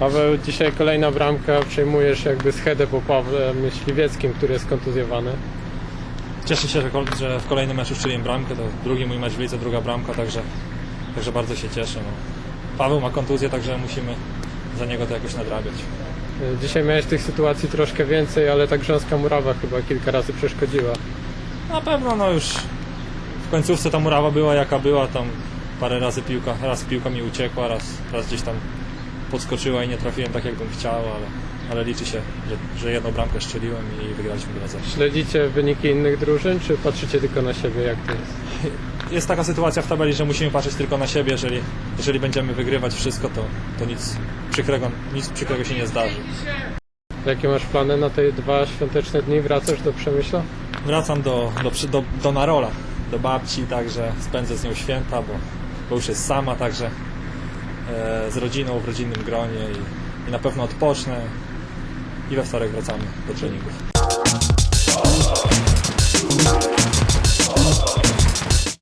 Paweł, dzisiaj kolejna bramka, przejmujesz jakby schedę po Pawle Myśliwieckim, który jest kontuzjowany. Cieszę się, że kol- że w kolejnym meczu strzeliłem bramkę. To drugi mój mecz w lidze, druga bramka, także, także bardzo się cieszę. No. Paweł ma kontuzję, także musimy za niego to jakoś nadrabiać. Y, Dzisiaj miałeś tych sytuacji troszkę więcej, ale ta grząska murawa chyba kilka razy przeszkodziła. Na pewno no już w końcówce ta murawa była jaka była, tam parę razy piłka, raz piłka mi uciekła, raz, raz gdzieś tam podskoczyła i nie trafiłem tak jakbym chciał, ale, ale liczy się, że, że jedną bramkę strzeliłem i wygraliśmy 2-0. Śledzicie wyniki innych drużyn, czy patrzycie tylko na siebie, jak to jest? Jest taka sytuacja w tabeli, że musimy patrzeć tylko na siebie, jeżeli, jeżeli będziemy wygrywać wszystko, to, to nic, przykrego, nic przykrego się nie zdarzy. Jakie masz plany na te dwa świąteczne dni? Wracasz do Przemyśla? Wracam do, do, do, do Narola, do babci, także spędzę z nią święta, bo, bo już jest sama, także z rodziną w rodzinnym gronie i, i na pewno odpocznę i we wtorek wracamy do treningów.